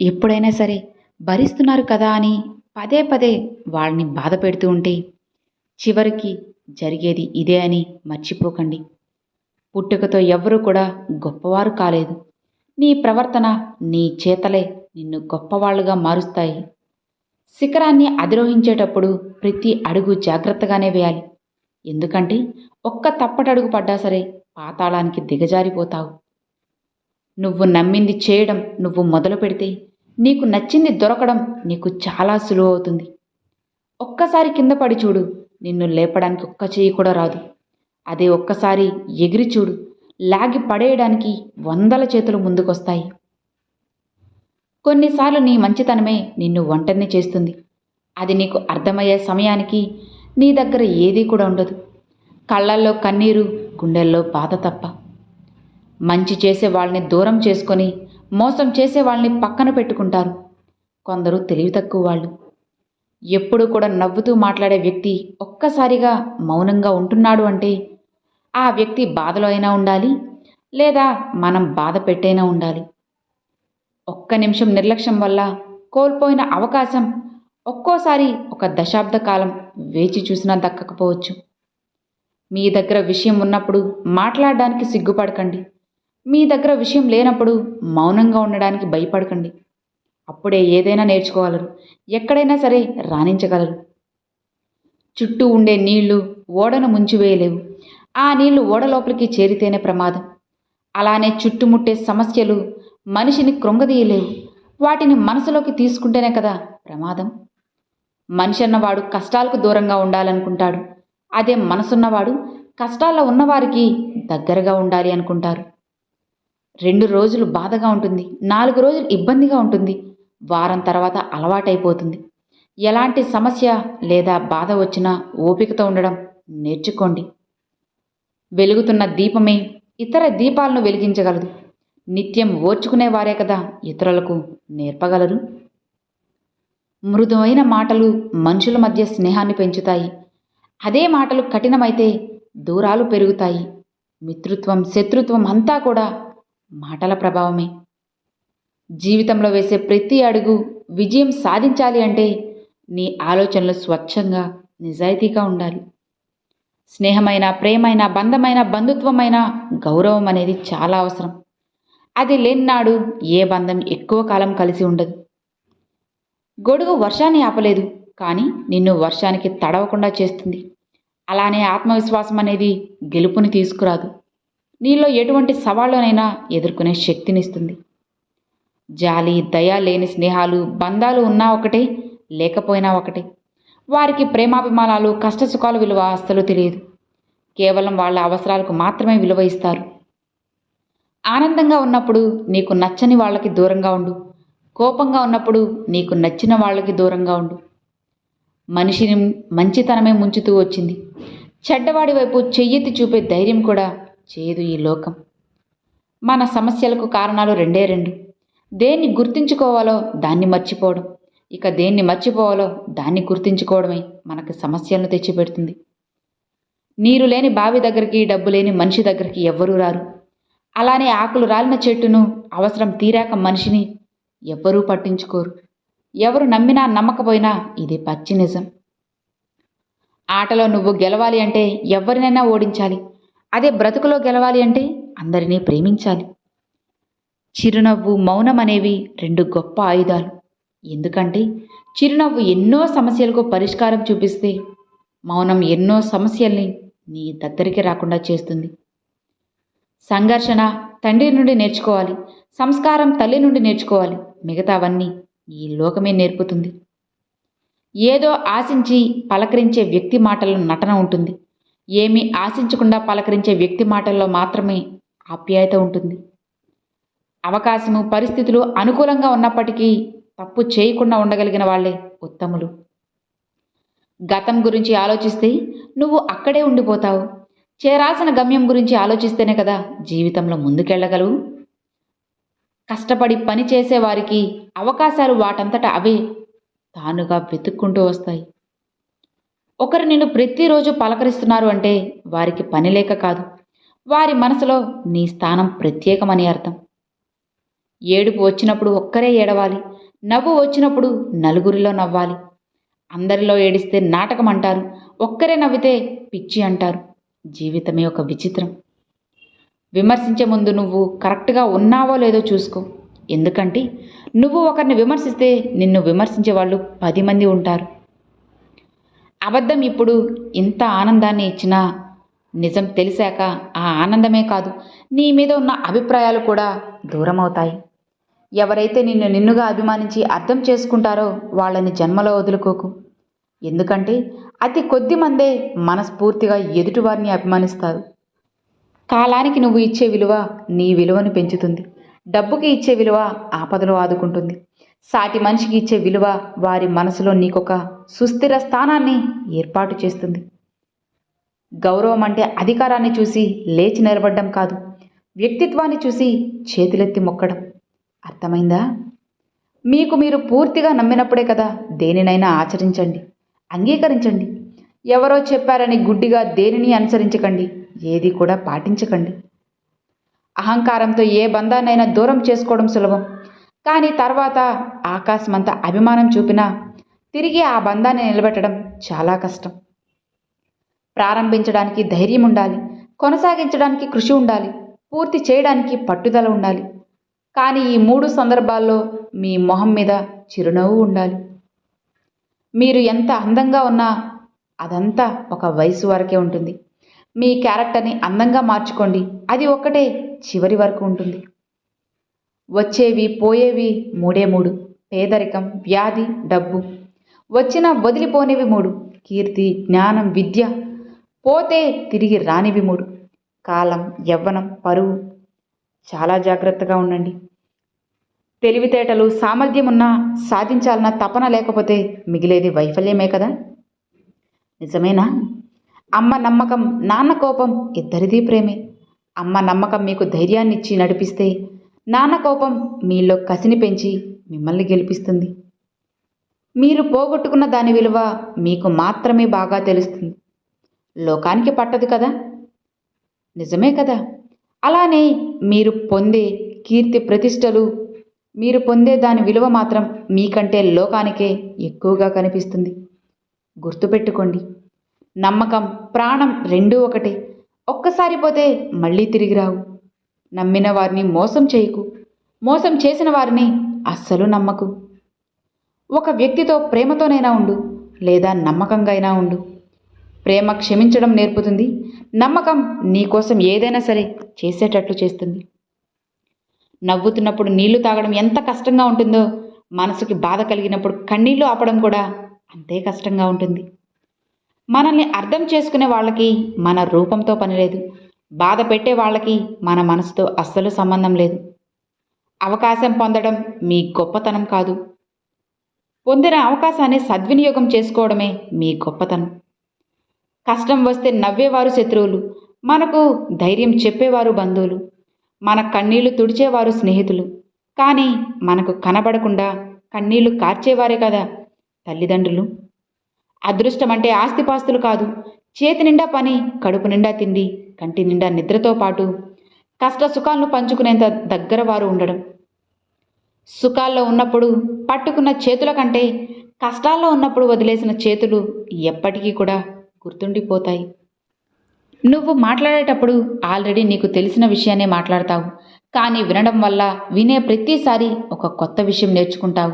ఎప్పుడైనా సరే భరిస్తున్నారు కదా అని పదే పదే వాళ్ళని బాధ పెడుతూ ఉంటే చివరికి జరిగేది ఇదే అని మర్చిపోకండి. పుట్టుకతో ఎవరూ కూడా గొప్పవారు కాలేదు. నీ ప్రవర్తన నీ చేతలే నిన్ను గొప్పవాళ్ళుగా మారుస్తాయి. శిఖరాన్ని అధిరోహించేటప్పుడు ప్రతి అడుగు జాగ్రత్తగానే వేయాలి. ఎందుకంటే ఒక్క తప్పటడుగు పడ్డా సరే పాతాళానికి దిగజారిపోతావు. నువ్వు నమ్మింది చేయడం నువ్వు మొదలు పెడితే నీకు నచ్చింది దొరకడం నీకు చాలా సులువు అవుతుంది. ఒక్కసారి కింద పడి చూడు నిన్ను లేపడానికి ఒక్క చేయి కూడా రాదు. అదే ఒక్కసారి ఎగిరి చూడు లాగి పడేయడానికి వందల చేతులు ముందుకొస్తాయి. కొన్నిసార్లు నీ మంచితనమే నిన్ను ఒంటరిని చేస్తుంది. అది నీకు అర్థమయ్యే సమయానికి నీ దగ్గర ఏదీ కూడా ఉండదు. కళ్ళల్లో కన్నీరు గుండెల్లో బాధ తప్ప. మంచి చేసే వాళ్ళని దూరం చేసుకొని మోసం చేసే వాళ్ళని పక్కన పెట్టుకుంటారు. కొందరు తెలివి తక్కువ వాళ్ళు. ఎప్పుడూ కూడా నవ్వుతూ మాట్లాడే వ్యక్తి ఒక్కసారిగా మౌనంగా ఉంటున్నాడు అంటే ఆ వ్యక్తి బాధలో అయినా ఉండాలి లేదా మనం బాధ పెట్టైనా ఉండాలి. ఒక్క నిమిషం నిర్లక్ష్యం వల్ల కోల్పోయిన అవకాశం ఒక్కోసారి ఒక దశాబ్ద కాలం వేచి చూసినా దక్కకపోవచ్చు. మీ దగ్గర విషయం ఉన్నప్పుడు మాట్లాడడానికి సిగ్గుపడకండి. మీ దగ్గర విషయం లేనప్పుడు మౌనంగా ఉండడానికి భయపడకండి. అప్పుడే ఏదైనా నేర్చుకోగలరు. ఎక్కడైనా సరే రాణించగలరు. చుట్టూ ఉండే నీళ్ళు ఓడను ముంచివేయలేవు. ఆ నీళ్ళు ఓడ లోపలికి చేరితేనే ప్రమాదం. అలానే చుట్టుముట్టే సమస్యలు మనిషిని కృంగదీయలేవు. వాటిని మనసులోకి తీసుకుంటేనే కదా ప్రమాదం. మనిషి అన్నవాడు కష్టాలకు దూరంగా ఉండాలనుకుంటాడు. అదే మనసున్నవాడు కష్టాల్లో ఉన్నవారికి దగ్గరగా ఉండాలి అనుకుంటారు. రెండు రోజులు బాధగా ఉంటుంది. నాలుగు రోజులు ఇబ్బందిగా ఉంటుంది. వారం తర్వాత అలవాటైపోతుంది. ఎలాంటి సమస్య లేదా బాధ వచ్చినా ఓపికతో ఉండడం నేర్చుకోండి. వెలుగుతున్న దీపమే ఇతర దీపాలను వెలిగించగలదు. నిత్యం ఓర్చుకునేవారే కదా ఇతరులకు నేర్పగలరు. మృదువైన మాటలు మనుషుల మధ్య స్నేహాన్ని పెంచుతాయి. అదే మాటలు కఠినమైతే దూరాలు పెరుగుతాయి. మిత్రుత్వం శత్రుత్వం అంతా కూడా మాటల ప్రభావమే. జీవితంలో వేసే ప్రతి అడుగు విజయం సాధించాలి అంటే నీ ఆలోచనలు స్వచ్ఛంగా నిజాయితీగా ఉండాలి. స్నేహమైన ప్రేమైన బంధమైన బంధుత్వమైన గౌరవం అనేది చాలా అవసరం. అది లేనినాడు ఏ బంధం ఎక్కువ కాలం కలిసి ఉండదు. గొడుగు వర్షాన్ని ఆపలేదు కానీ నిన్ను వర్షానికి తడవకుండా చేస్తుంది. అలానే ఆత్మవిశ్వాసం అనేది గెలుపుని తీసుకురాదు. నీలో ఎటువంటి సవాళ్ళనైనా ఎదుర్కొనే శక్తినిస్తుంది. జాలి దయ లేని స్నేహాలు బంధాలు ఉన్నా ఒకటే లేకపోయినా ఒకటే. వారికి ప్రేమాభిమానాలు కష్టసుఖాలు విలువ అస్సలు తెలియదు. కేవలం వాళ్ళ అవసరాలకు మాత్రమే విలువ ఇస్తారు. ఆనందంగా ఉన్నప్పుడు నీకు నచ్చని వాళ్ళకి దూరంగా ఉండు. కోపంగా ఉన్నప్పుడు నీకు నచ్చిన వాళ్ళకి దూరంగా ఉండు. మనిషిని మంచితనమే ముంచుతూ వచ్చింది. చెడ్డవాడి వైపు చెయ్యెత్తి చూపే ధైర్యం కూడా చేయదు ఈ లోకం. మన సమస్యలకు కారణాలు రెండే రెండు. దేన్ని గుర్తించుకోవాలో దాన్ని మర్చిపోవడం. ఇక దేన్ని మర్చిపోవాలో దాన్ని గుర్తించుకోవడమే మనకు సమస్యలను తెచ్చిపెడుతుంది. నీరు లేని బావి దగ్గరికి డబ్బు లేని మనిషి దగ్గరికి ఎవ్వరూ రారు. అలానే ఆకులు రాలిన చెట్టును అవసరం తీరాక మనిషిని ఎవ్వరూ పట్టించుకోరు. ఎవరు నమ్మినా నమ్మకపోయినా ఇది పచ్చి నిజం. ఆటలో నువ్వు గెలవాలి అంటే ఎవరినైనా ఓడించాలి. అదే బ్రతుకులో గెలవాలి అంటే అందరినీ ప్రేమించాలి. చిరునవ్వు మౌనం అనేవి రెండు గొప్ప ఆయుధాలు. ఎందుకంటే చిరునవ్వు ఎన్నో సమస్యలకు పరిష్కారం చూపిస్తే మౌనం ఎన్నో సమస్యల్ని నీ దగ్గరికి రాకుండా చేస్తుంది. సంఘర్షణ తండ్రి నుండి నేర్చుకోవాలి. సంస్కారం తల్లి నుండి నేర్చుకోవాలి. మిగతావన్నీ ఈ లోకమే నేర్పుతుంది. ఏదో ఆశించి పలకరించే వ్యక్తి మాటల్లో నటన ఉంటుంది. ఏమీ ఆశించకుండా పలకరించే వ్యక్తి మాటల్లో మాత్రమే ఆప్యాయత ఉంటుంది. అవకాశము పరిస్థితులు అనుకూలంగా ఉన్నప్పటికీ తప్పు చేయకుండా ఉండగలిగిన వాళ్ళే ఉత్తములు. గతం గురించి ఆలోచిస్తే నువ్వు అక్కడే ఉండిపోతావు. చేరాల్సిన గమ్యం గురించి ఆలోచిస్తేనే కదా జీవితంలో ముందుకెళ్ళగలవు. కష్టపడి పని చేసే వారికి అవకాశాలు వాటంతట అవే. తానుగా వెతుక్కుంటూ వస్తాయి. ఒకరు నిన్ను ప్రతిరోజు పలకరిస్తున్నారు అంటే వారికి పని లేక కాదు. వారి మనసులో నీ స్థానం ప్రత్యేకమని అర్థం. ఏడుపు వచ్చినప్పుడు ఒక్కరే ఏడవాలి. నవ్వు వచ్చినప్పుడు నలుగురిలో నవ్వాలి. అందరిలో ఏడిస్తే నాటకం అంటారు. ఒక్కరే నవ్వితే పిచ్చి అంటారు. జీవితమే ఒక విచిత్రం. విమర్శించే ముందు నువ్వు కరెక్ట్గా ఉన్నావో లేదో చూసుకో. ఎందుకంటే నువ్వు ఒకరిని విమర్శిస్తే నిన్ను విమర్శించే వాళ్ళు పది మంది ఉంటారు. అబద్ధం ఇప్పుడు ఇంత ఆనందాన్ని ఇచ్చినా నిజం తెలిసాక ఆ ఆనందమే కాదు నీ మీద ఉన్న అభిప్రాయాలు కూడా దూరం అవుతాయి ఎవరైతే నిన్ను నిన్నుగా అభిమానించి అర్థం చేసుకుంటారో వాళ్ళని జన్మలో వదులుకోకు. ఎందుకంటే అతి కొద్ది మందే మనస్ఫూర్తిగా ఎదుటివారిని అభిమానిస్తారు. కాలానికి నువ్వు ఇచ్చే విలువ నీ విలువను పెంచుతుంది. డబ్బుకి ఇచ్చే విలువ ఆపదలో ఆదుకుంటుంది. సాటి మనిషికి ఇచ్చే విలువ వారి మనసులో నీకొక సుస్థిర స్థానాన్ని ఏర్పాటు చేస్తుంది. గౌరవం అంటే అధికారాన్ని చూసి లేచి నిలబడ్డం కాదు వ్యక్తిత్వాన్ని చూసి చేతులెత్తి మొక్కడం. అర్థమైందా? మీకు మీరు పూర్తిగా నమ్మినప్పుడే కదా దేనినైనా ఆచరించండి అంగీకరించండి. ఎవరో చెప్పారని గుడ్డిగా దేనిని అనుసరించకండి ఏది కూడా పాటించకండి. అహంకారంతో ఏ బంధాన్నైనా దూరం చేసుకోవడం సులభం. కానీ తర్వాత ఆకాశమంత అభిమానం చూపినా తిరిగి ఆ బంధాన్ని నిలబెట్టడం చాలా కష్టం. ప్రారంభించడానికి ధైర్యం ఉండాలి కొనసాగించడానికి కృషి ఉండాలి పూర్తి చేయడానికి పట్టుదల ఉండాలి. కానీ ఈ మూడు సందర్భాల్లో మీ మొహం మీద చిరునవ్వు ఉండాలి. మీరు ఎంత అందంగా ఉన్నా అదంతా ఒక వయసు వరకే ఉంటుంది. మీ క్యారెక్టర్ని అందంగా మార్చుకోండి. అది ఒక్కటే చివరి వరకు ఉంటుంది. వచ్చేవి పోయేవి మూడే మూడు. పేదరికం వ్యాధి డబ్బు. వచ్చిన వదిలిపోనివి మూడు. కీర్తి జ్ఞానం విద్య. పోతే తిరిగి రానివి మూడు. కాలం యవ్వనం పరువు. చాలా జాగ్రత్తగా ఉండండి. తెలివితేటలు సామర్థ్యం ఉన్నా సాధించాలన్న తపన లేకపోతే మిగిలేది వైఫల్యమే కదా? నిజమేనా? అమ్మ నమ్మకం నాన్న కోపం ఇద్దరిది ప్రేమే. అమ్మ నమ్మకం మీకు ధైర్యాన్ని ఇచ్చి నడిపిస్తే నాన్న కోపం మీలో కసిని పెంచి మిమ్మల్ని గెలిపిస్తుంది. మీరు పోగొట్టుకున్న దాని విలువ మీకు మాత్రమే బాగా తెలుస్తుంది. లోకానికి పట్టదు కదా? నిజమే కదా? అలానే మీరు పొందే కీర్తి ప్రతిష్టలు మీరు పొందే దాని విలువ మాత్రం మీకంటే లోకానికే ఎక్కువగా కనిపిస్తుంది. గుర్తుపెట్టుకోండి నమ్మకం ప్రాణం రెండూ ఒకటే. ఒక్కసారి పోతే మళ్ళీ తిరిగి రావు. నమ్మిన వారిని మోసం చేయకు. మోసం చేసిన వారిని అస్సలు నమ్మకు. ఒక వ్యక్తితో ప్రేమతోనైనా ఉండు లేదా నమ్మకంగా అయినా ఉండు. ప్రేమ క్షమించడం నేర్పుతుంది. నమ్మకం నీకోసం ఏదైనా సరే చేసేటట్లు చేస్తుంది. నవ్వుతున్నప్పుడు నీళ్ళు తాగడం ఎంత కష్టంగా ఉంటుందో మనసుకి బాధ కలిగినప్పుడు కన్నీళ్ళు ఆపడం కూడా అంతే కష్టంగా ఉంటుంది. మనల్ని అర్థం చేసుకునే వాళ్ళకి మన రూపంతో పనిలేదు. బాధ పెట్టే వాళ్ళకి మన మనసుతో అస్సలు సంబంధం లేదు. అవకాశం పొందడం మీ గొప్పతనం కాదు. పొందిన అవకాశాన్ని సద్వినియోగం చేసుకోవడమే మీ గొప్పతనం. కష్టం వస్తే నవ్వేవారు శత్రువులు మనకు ధైర్యం చెప్పేవారు బంధువులు మన కన్నీళ్ళు తుడిచేవారు స్నేహితులు. కానీ మనకు కనబడకుండా కన్నీళ్ళు కార్చేవారే కదా తల్లిదండ్రులు. అదృష్టం అంటే ఆస్తిపాస్తులు కాదు. చేతి నిండా పని కడుపు నిండా తిండి కంటి నిండా నిద్రతో పాటు కష్ట సుఖాలను పంచుకునేంత దగ్గర వారు ఉండడం. సుఖాల్లో ఉన్నప్పుడు పట్టుకున్న చేతుల కంటే కష్టాల్లో ఉన్నప్పుడు వదిలేసిన చేతులు ఎప్పటికీ కూడా గుర్తుండిపోతాయి. నువ్వు మాట్లాడేటప్పుడు ఆల్రెడీ నీకు తెలిసిన విషయాన్నే మాట్లాడతావు. కానీ వినడం వల్ల వినే ప్రతిసారి ఒక కొత్త విషయం నేర్చుకుంటావు.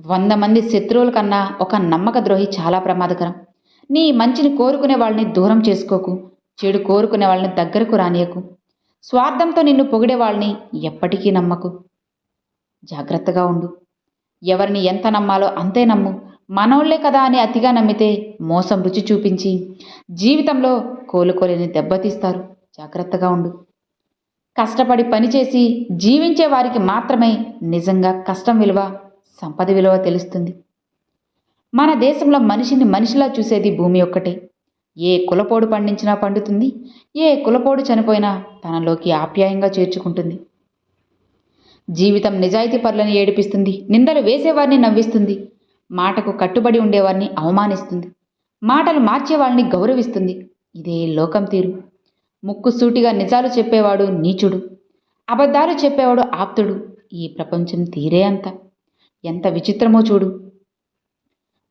వంద మంది శత్రువుల కన్నా ఒక నమ్మక ద్రోహి చాలా ప్రమాదకరం. నీ మంచిని కోరుకునే వాళ్ళని దూరం చేసుకోకు. చెడు కోరుకునే వాళ్ళని దగ్గరకు రానియకు. స్వార్థంతో నిన్ను పొగిడే వాళ్ళని ఎప్పటికీ నమ్మకు. జాగ్రత్తగా ఉండు. ఎవరిని ఎంత నమ్మాలో అంతే నమ్ము. మనోళ్ళే కదా అని అతిగా నమ్మితే మోసం రుచి చూపించి జీవితంలో కోలుకోలేని దెబ్బతీస్తారు. జాగ్రత్తగా ఉండు. కష్టపడి పనిచేసి జీవించే వారికి మాత్రమే నిజంగా కష్టం విలువ సంపద విలువ తెలుస్తుంది. మన దేశంలో మనిషిని మనిషిలా చూసేది భూమి ఒక్కటే. ఏ కులపోడు పండించినా పండుతుంది ఏ కులపోడు చనిపోయినా తనలోకి ఆప్యాయంగా చేర్చుకుంటుంది. జీవితం నిజాయితీ పరులను ఏడిపిస్తుంది నిందలు వేసేవారిని నవ్విస్తుంది మాటకు కట్టుబడి ఉండేవారిని అవమానిస్తుంది మాటలు మార్చేవాళ్ళని గౌరవిస్తుంది. ఇదే లోకం తీరు. ముక్కు సూటిగా నిజాలు చెప్పేవాడు నీచుడు అబద్ధాలు చెప్పేవాడు ఆప్తుడు. ఈ ప్రపంచం తీరే అంత. ఎంత విచిత్రమో చూడు.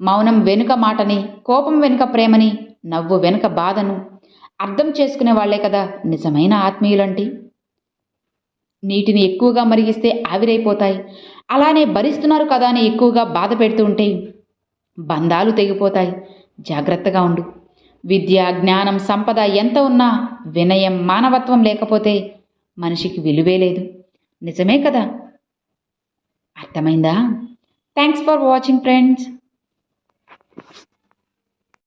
మౌనం వెనుక మాటని కోపం వెనుక ప్రేమని నవ్వు వెనుక బాధను. అర్థం చేసుకునే వాళ్ళే కదా నిజమైన ఆత్మీయులంటే. నీటిని ఎక్కువగా మరిగిస్తే ఆవిరైపోతాయి. అలానే భరిస్తున్నారు కదా అని ఎక్కువగా బాధ పెడుతూ ఉంటే బంధాలు తెగిపోతాయి. జాగ్రత్తగా ఉండు. విద్య జ్ఞానం సంపద ఎంత ఉన్నా వినయం మానవత్వం లేకపోతే మనిషికి విలువే లేదు. నిజమే కదా? అర్థమైందా? Thanks for watching friends